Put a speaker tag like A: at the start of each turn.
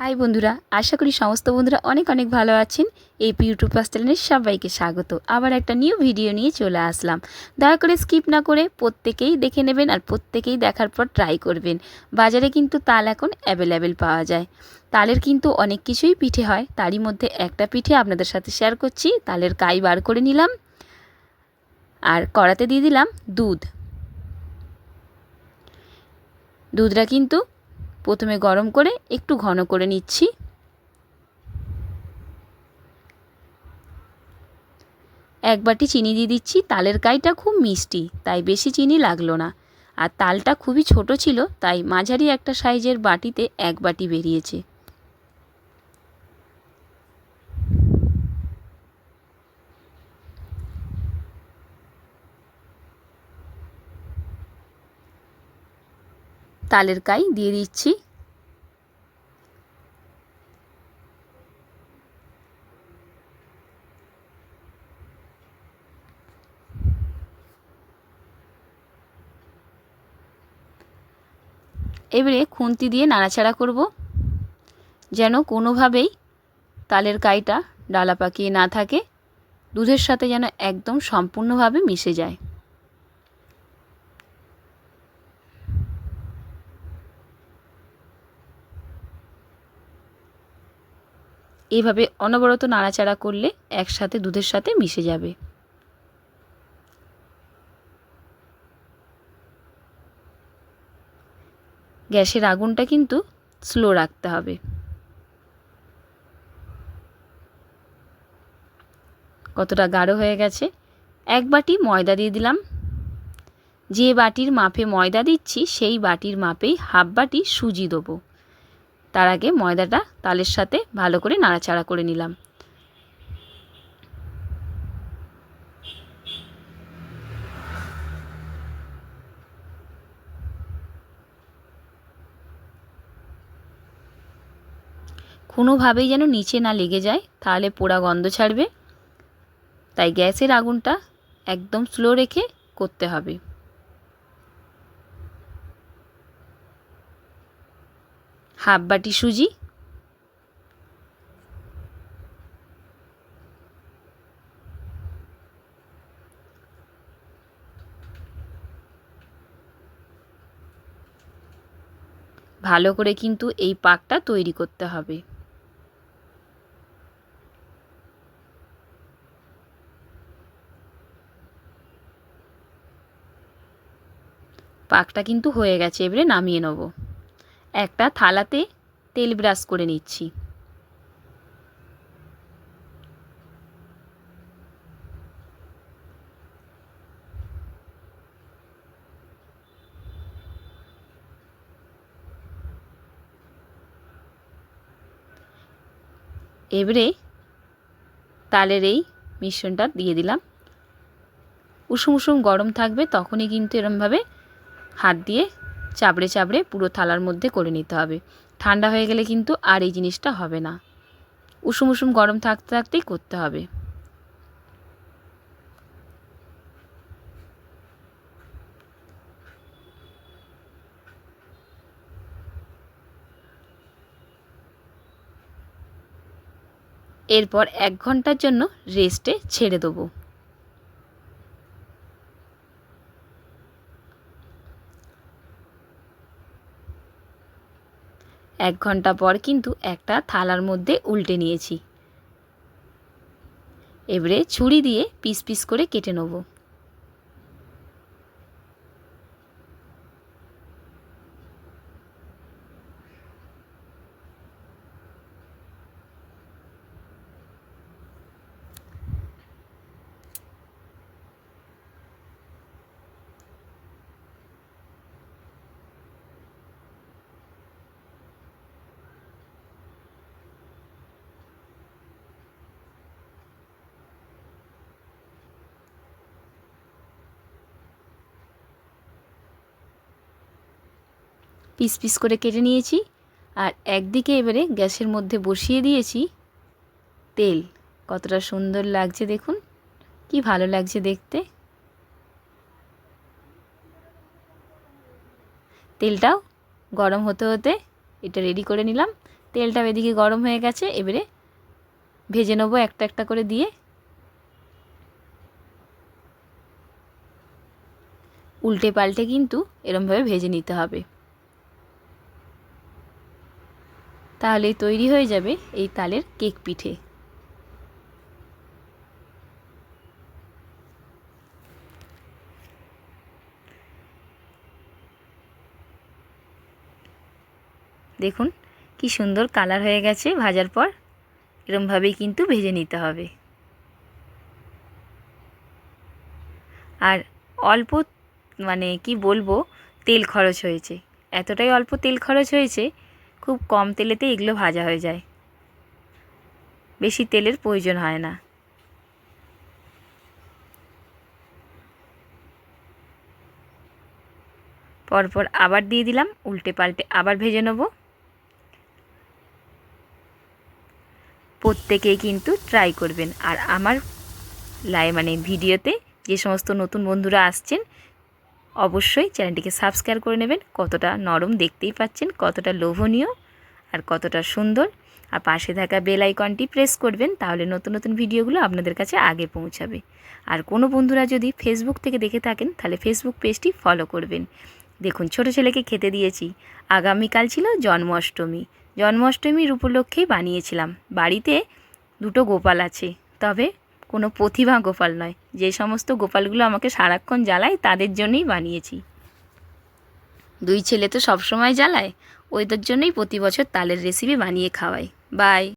A: High বন্ধুরা, আশা করি সমস্ত বন্ধুরা অনেক অনেক ভালো আছেন। এই ইউটিউব চ্যানেলের সবাইকে স্বাগত। আবার একটা নিউ ভিডিও নিয়ে চলে আসলাম। দয়া করে স্কিপ না করে প্রত্যেকেই দেখে নেবেন আর প্রত্যেকেই দেখার পর ট্রাই করবেন। বাজারে কিন্তু তাল এখন অ্যাভেলেবেল পাওয়া যায়। তালের কিন্তু অনেক কিছুই পিঠে হয়। তারই মধ্যে একটা পিঠে আপনাদের সাথে শেয়ার করছি। তালের কাই বার করে নিলাম। আর কড়াতে দিয়ে দিলাম দুধ। দুধটা কিন্তু প্রথমে গরম করে একটু ঘন করে নিচ্ছি। এক বাটি চিনি দিয়ে দিচ্ছি। তালের কাইটা খুব মিষ্টি, তাই বেশি চিনি লাগল না। আর তালটা খুবই ছোট ছিল, তাই মাঝারি একটা সাইজের বাটিতে এক বাটি বেরিয়েছে। তালের কাই দিয়ে দিচ্ছি। এবারে খুন্তি দিয়ে নাড়াচাড়া করব, যেন কোনোভাবেই তালের কাইটা ডালা পাকিয়ে না থাকে, দুধের সাথে যেন একদম সম্পূর্ণভাবে মিশে যায়। এইভাবে অনবরত নাড়াচাড়া করলে একসাথে দুধের সাথে মিশে যাবে। গ্যাসের আগুনটা কিন্তু স্লো রাখতে হবে। কতটা গাঢ় হয়ে গেছে, এক বাটি ময়দা দিয়ে দিলাম। যে বাটির মাপে ময়দা দিচ্ছি, সেই বাটির মাপেই হাফ বাটি সুজি দেবো। তার আগে ময়দাটা তালের সাথে ভালো করে নাড়াচাড়া করে নিলাম। কোনোভাবেই যেন নিচে না লেগে যায়, তাহলে পোড়া গন্ধ ছাড়বে। তাই গ্যাসের আগুনটা একদম স্লো রেখে করতে হবে। হাফ বাটি সুজি, ভালো করে কিন্তু এই পাকটা তৈরি করতে হবে। পাকটা কিন্তু হয়ে গেছে, এবারে নামিয়ে নেব। একটা থালাতে তেল ব্রাশ করে নিচ্ছি। এবারে তালের এই মিশ্রণটা দিয়ে দিলাম। উষুম উষুম গরম থাকবে, তখনই কিন্তু এরমভাবে হাত দিয়ে চাবড়ে চাবড়ে পুরো থালার মধ্যে করে নিতে হবে। ঠান্ডা হয়ে গেলে কিন্তু আর এই জিনিসটা হবে না। উষুম উষুম গরম থাকতে থাকতেই করতে হবে। এরপর এক ঘণ্টার জন্য রেস্টে ছেড়ে দেবো। এক ঘণ্টা পর কিন্তু একটা থালার মধ্যে উল্টে নিয়েছি। এবারে ছুরি দিয়ে পিস পিস করে কেটে নেব। পিস পিস করে কেটে নিয়েছি আর একদিকে এবারে গ্যাসের মধ্যে বসিয়ে দিয়েছি তেল। কতটা সুন্দর লাগছে দেখুন, কি ভালো লাগছে দেখতে। তেলটাও গরম হতে হতে এটা রেডি করে নিলাম। তেলটা এদিকে গরম হয়ে গেছে, এবারে ভেজে নেব একটা একটা করে দিয়ে। উল্টে পাল্টে কিন্তু এরমভাবে ভেজে নিতে হবে। তাহলেই তৈরি হয়ে যাবে এই তালের কেক পিঠে। দেখুন কি সুন্দর কালার হয়ে গেছে ভাজার পর। এরমভাবেই কিন্তু ভেজে নিতে হবে। আর অল্প মানে কি বলব, তেল খরচ হয়েছে। এতটাই অল্প তেল খরচ হয়েছে খুব কম তেলেতে এগুলো ভাজা হয়ে যায়। বেশি তেলের প্রয়োজন হয় না। পরপর আবার দিয়ে দিলাম, উল্টে পাল্টে আবার ভেজে নেব। প্রত্যেকেই কিন্তু ট্রাই করবেন। আর আমার লাই মানে ভিডিওতে যে সমস্ত নতুন বন্ধুরা আসছেন অবশ্যই চ্যানেলটিকে সাবস্ক্রাইব করে নেবেন। কতটা নরম দেখতেই পাচ্ছেন, কতটা লোভনীয় আর কতটা সুন্দর। আর পাশে থাকা বেল আইকনটি প্রেস করবেন, তাহলে নতুন নতুন ভিডিওগুলো আপনাদের কাছে আগে পৌঁছাবে। আর কোনো বন্ধুরা যদি ফেসবুক থেকে দেখে থাকেন, তাহলে ফেসবুক পেজটি ফলো করবেন। দেখুন, ছোট ছেলেকে খেতে দিয়েছি। আগামীকাল ছিল জন্মাষ্টমী। জন্মাষ্টমীর উপলক্ষেই বানিয়েছিলাম। বাড়িতে দুটো গোপাল আছে। তবে কোনো প্রতিভা গোপাল নয়। যে সমস্ত গোপালগুলো আমাকে সারাক্ষণ জ্বালায়, তাদের জন্যই বানিয়েছি। দুই ছেলে তো সবসময় জ্বালায় ওইদের জন্যই প্রতি বছর তালের রেসিপি বানিয়ে খাওয়াই বাই